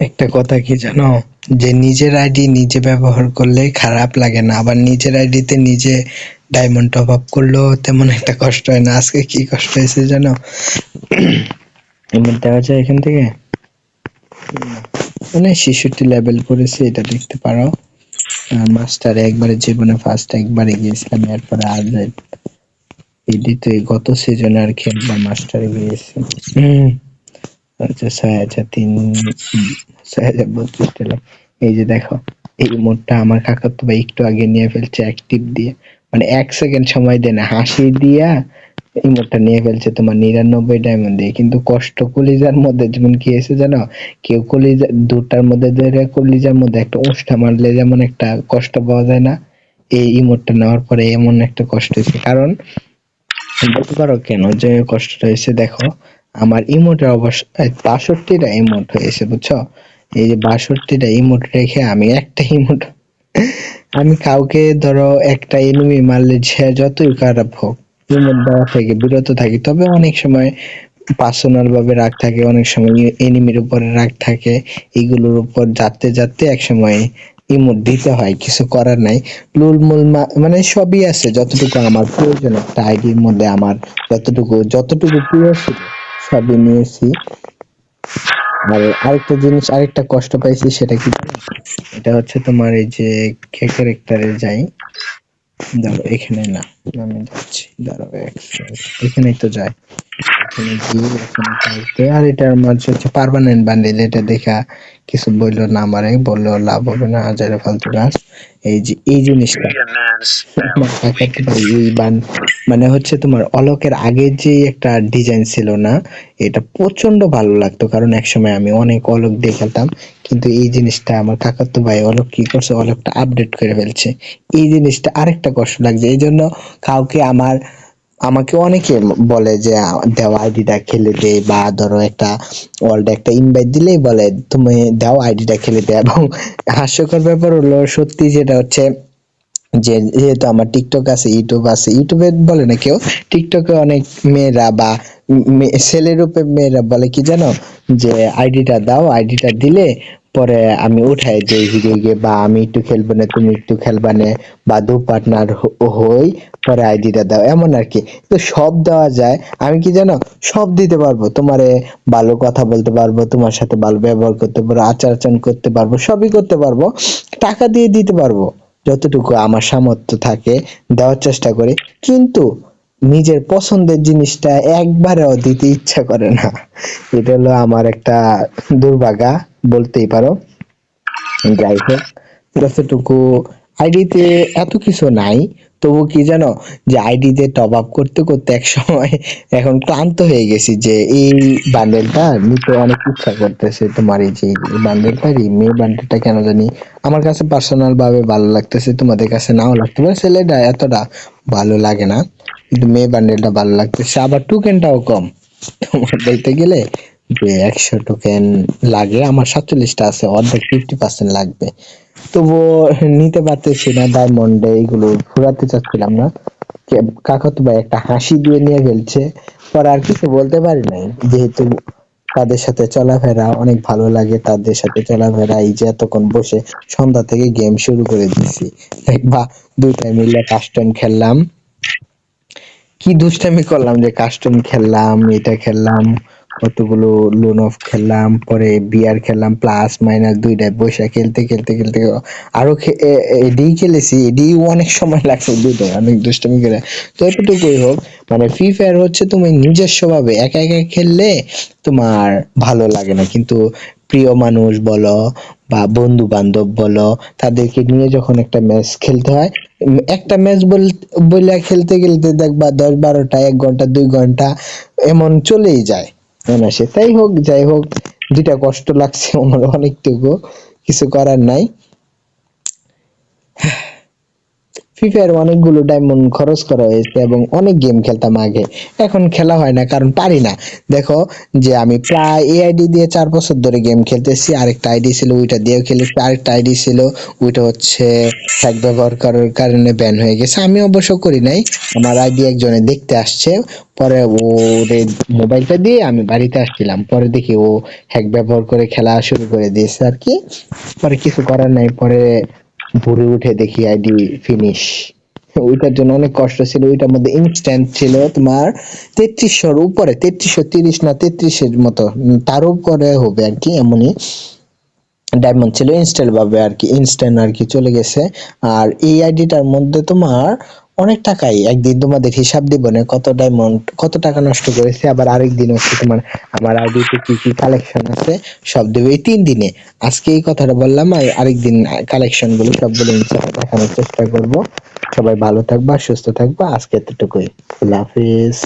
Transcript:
একটা কথা কি জানো? যে নিজের আইডি নিজে ব্যবহার করলে খারাপ লাগে না। আবার নিজের আইডিতে নিজে ডায়মন্ড টপ আপ করলেও তেমন একটা কষ্ট হয় না। আজকে কি কষ্ট হয়েছে জানো? দেখা যায় এখান থেকে? মানে শিশুটি লেভেল করেছে এটা দেখতে পারো। মাস্টার একবারে জীবনে ফার্স্ট একবারে গিয়েছিলাম, এরপরে আর এটি তো এই গত সিজনে আর খেলবা মাস্টারে গিয়েছি। হম। আচ্ছা ছয় হাজার তিন হাজার বত্রিশ টাকা এই যে দেখো, এই মোডটা আমার কাকা তো ভাই একটু আগে নিয়ে ফেলছে অ্যাক্টিভ দিয়ে। মানে এক সেকেন্ড সময় দেয় না, হাসি দিয়া এই মোডটা নিয়ে ফেলছে তোমার নিরানব্বই ডায়মন্ড দিয়ে। কিন্তু কষ্ট কলিজার মধ্যে যেমন কি এসে জানো? কেউ কলিজা, দুটার মধ্যে কলিজার মধ্যে একটা উষ্ঠা মারলে যেমন একটা কষ্ট পাওয়া যায় না, এই ইমোটটা নেওয়ার পরে এমন একটা কষ্ট হয়েছে। কারণ বলতে পারো কেন যে কষ্টটা হয়েছে, দেখো, আমার ইমোটের অবশ্য বাষট্টিটা ইমোট হয়েছে, বুঝছ? এই যে বাষট্টিটা ইমোট রেখে আমি একটা ইমোট আমি কাউকে ধরো একটা এনিমি মারলে সে যতই খারাপ হোক ইমোট দেওয়া থেকে বিরত থাকি। তবে অনেক সময় পার্সোনাল ভাবে রাগ থাকে, অনেক সময় এনিমির উপরে রাগ থাকে, এগুলোর উপর যাতে যাতে এক সময় ইমোট দিতে হয়, কিছু করার নাই। লুল মুল মানে সবই আছে, যতটুকু আমার প্রয়োজন একটা আইডির মধ্যে আমার, যতটুকু যতটুকু প্রিয় ছিল, সবই নিয়েছি। আর আরেকটা জিনিস, আরেকটা কষ্ট পাইছি সেটা কি? এটা হচ্ছে তোমার এই যে ক্যারেক্টারে যাই। দাঁড়াও এখানে না, আমি যাচ্ছি। second। এখানেই তো যাই। এখানে গিয়ে, এখানে কাউকে আর এটার মাঝে হচ্ছে পার্মানেন্ট বান্ডিল এটা দেখা কিছু বলল না আমারে, বলল লাভ হবে না, হাজারে ফালতু গাছ। এই যে এই জিনিসটা। বান মানে হচ্ছে তোমার অলোকের আগে যে একটা ডিজাইন ছিল না এটা প্রচণ্ড ভালো লাগতো কারণ একসময় আমি অনেক অলোক দেখাতাম কিন্তু এই জিনিসটা আমার কাকাতো ভাই অলোক কি করছে অলোকটা আপডেট করে ফেলছে। এই জিনিসটা আরেকটা কষ্ট লাগছে এই জন্য কাউকে আমার আমাকে অনেকে বলে যে দেও আইডিটা খেলে দে বা ধরো একটা ওয়ার্ল্ড একটা ইনভাইট দিলেই বলে, তুমি দাও আইডিটা খেলে দে। এবং হাস্যকর ব্যাপার হলো সত্যি যেটা হচ্ছে যে, যেহেতু আমার টিকটক আছে ইউটিউব আছে ইউটিউবে বলে না কেউ টিকটকে অনেক মেয়েরা বা ছেলে রূপে মেয়েরা বলে কি জানো? যে আইডিটা দাও আইডিটা দিলে পরে আমি উঠাই দেই ভিডিও গিয়ে বা আমি একটু খেলব না, তুমি একটু খেলবা না, বা দু পার্টনার হই, পরে আইডিটা দাও, এমন আর কি। তো সব দেওয়া যায়। আমি কি জানো, সব দিতে পারব। তোমারে ভালো কথা বলতে পারব, তোমার সাথে ভালো ব্যবহার করতে পারব, আচার আচরণ করতে পারব, সবই করতে পারব। টাকা দিয়ে দিতে পারব, যতটুকু আমার সামর্থ্য থাকে, দেওয়ার চেষ্টা করি। কিন্তু নিজের পছন্দের জিনিসটা একবারেও দিতে ইচ্ছা করে না। এটা হলো আমার একটা দুর্ভাগা, বলতেই পারো। যাই হোক, যতটুকু আইডিতে এত কিছু নাই, তবু কি জানো যে আইডিতে টপ আপ করতে করতে এক সময় এখন ক্লান্ত হয়ে গেছি যে এই বান্ডেলটা নিতে অনেক ইচ্ছা করতেছে তোমার এই যে বান্ডেলটা এই মেয়ে বান্ডেলটা কেন জানি আমার কাছে পার্সোনাল ভাবে ভালো লাগতেছে, তোমাদের কাছে নাও লাগতে পারে। ছেলেটা এতটা ভালো লাগে না। কিন্তু মেয়ে বান্ডেলটা ভালো লাগতেছে। আবার টোকেনটাও কম। বলতে গেলে যে একশো টোকেন লাগে আমার সাতচল্লিশটা আছে, অর্ধেক ফিফটি পার্সেন্ট লাগবে। তবুও নিতে পারতেছি না ডায়মন্ডে এইগুলো ফুরাতে চাচ্ছিলাম না। কাকাতো ভাই একটা হাসি দিয়ে নিয়ে ফেলছে। পরে আর কিছু বলতে পারি নাই। যেহেতু তাদের সাথে চলাফেরা অনেক ভালো লাগে, তাদের সাথে চলাফেরা, এই যে এতক্ষণ বসে সন্ধ্যা থেকে গেম শুরু করে দিছি বা দুইটা মিলে কাস্টম খেললাম। কি দুষ্টামি করলাম যে কাস্টম খেললাম, এটা খেললাম, কতগুলো লোন অফ খেললাম, পরে বিয়ার খেললাম প্লাস মাইনাস দুইটা বৈশা খেলতে খেলতে খেলতে আরও এডি খেলেছি এডি অনেক সময় লাগছে দুইটাই অনেক দুষ্টামি করে। তো এতটুকুই হোক মানে ফ্রি ফায়ার হচ্ছে তুমি নিজস্ব ভাবে একা একা খেললে তোমার ভালো লাগে না। কিন্তু প্রিয় মানুষ বলো বা বন্ধু বান্ধব বলো, তাদেরকে নিয়ে যখন একটা ম্যাচ খেলতে হয়, একটা ম্যাচ বলে খেলতে খেলতে দেখবা দশ বারোটা, এক ঘণ্টা, দুই ঘণ্টা এমন চলেই যায়। অনায়াসে। তাই হোক, যাই হোক, যেটা কষ্ট লাগছে আমার অনেকটুকু কিছু করার নাই। ফ্রি ফায়ার অনেকগুলো ডায়মন্ড খরচ করা হয়েছে এবং অনেক গেম খেলতাম আগে। এখন খেলা হয় না, কারণ পারি না। দেখো যে আমি প্রায় এই আইডি দিয়ে চার বছর ধরে গেম খেলতেছি। আরেকটা আইডি ছিল, ওইটা দিয়েও খেলেছি। আরেকটা আইডি ছিল, ওইটা হচ্ছে হ্যাক ব্যবহার করার কারণে ব্যান হয়ে গেছে। আমি অবশ্য করি নাই। আমার আইডি একজনে দেখতে আসছে। পরে ও মোবাইলটা দিয়ে আমি বাড়িতে আসছিলাম। পরে দেখি ও হ্যাক ব্যবহার করে খেলা শুরু করে দিয়েছে আর কি। পরে কিছু করার নাই। পরে ভোরে উঠে দেখি আইডি ফিনিশ ওইটার জন্য অনেক কষ্ট ছিল, ওইটার মধ্যে ইনস্ট্যান্ট ছিল তোমার তেত্রিশশোর উপরে, তেত্রিশশো তিরিশ না তেত্রিশের মতো। তার উপরে হবে আর কি, এমনই। ডায়মন্ড ছিল ইনস্ট্যান্ট ভাবে আর কি ইনস্ট্যান্ট আর কি চলে গেছে। আর এই আইডিটার মধ্যে তোমার অনেক টাকাই, একদিন তোমাদের হিসাব দিব না কত ডায়মন্ড কত টাকা নষ্ট করেছে, আবার আরেক দিন হচ্ছে তোমার আমার আইডিতে কি কি কালেকশন আছে, সব দেবে এই তিন দিনে। আজকে এই কথাটা বললাম, আর আরেকদিন কালেকশনগুলো সব ইনশাআল্লাহ দেখানোর চেষ্টা করব। সবাই ভালো থাকবা, সুস্থ থাকবা, আজকে এতটুকুই। আল্লাহ হাফিজ।